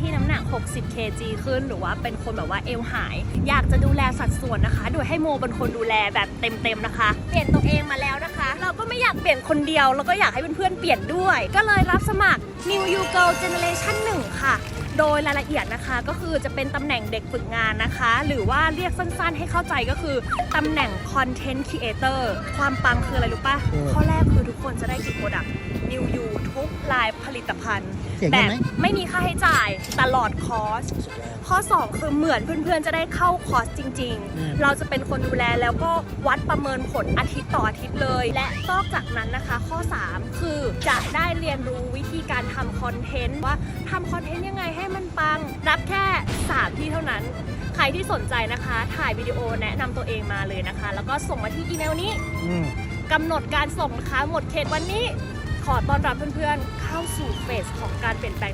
ที่น้ำหนัก 60 kg ขึ้น หรือว่าเป็นคนแบบว่าเอวหาย อยากจะดูแลสัดส่วนนะคะ โดยให้โมเป็นคนดูแลแบบเต็มๆนะคะ เปลี่ยนตัวเองมาแล้วนะคะ เราก็ไม่อยากเปลี่ยนคนเดียว แล้วก็อยากให้เพื่อนๆเปลี่ยนด้วย ก็เลยรับสมัคร New You Girl Generation 1 ค่ะโดยรายละเอียดนะคะก็คือจะเป็นตำแหน่งเด็กฝึกงานนะคะ หรือว่าเรียกสั้นๆ ให้เข้าใจก็คือตำแหน่ง Content Creator ความปังคืออะไรรู้ปะเออข้อแรกคือทุกคนจะได้กิจโปรดักต์ New You ทุก ลายผลิตภัณฑ์ เสียแบเงินบไหมไม่มีค่าใช้จ่ายตลอดคอร์ส ข้อ 2 คือเหมือนเพื่อนๆ จะได้เข้าคอร์สจริง อืม ๆ เราจะเป็นคนดูแลแล้วก็วัดประเมินผลอาทิตย์ต่ออาทิตย์เลย และนอกจากนั้นนะคะ ข้อ 3 คือจะได้เรียนรู้วิธีการทำคอนเทนต์ว่าทำคอนเทนต์ยังไงให้มันปัง รับแค่ 3 ที่เท่านั้น ใครที่สนใจนะคะ ถ่ายวิดีโอแนะนำตัวเองมาเลยนะคะ แล้วก็ส่งมาที่อีเมลนี้ อืม กำหนดการส่งนะคะหมดเขตวันนี้ ขอต้อนรับเพื่อนๆ เข้าสู่เฟสของการเปลี่ยนแปลง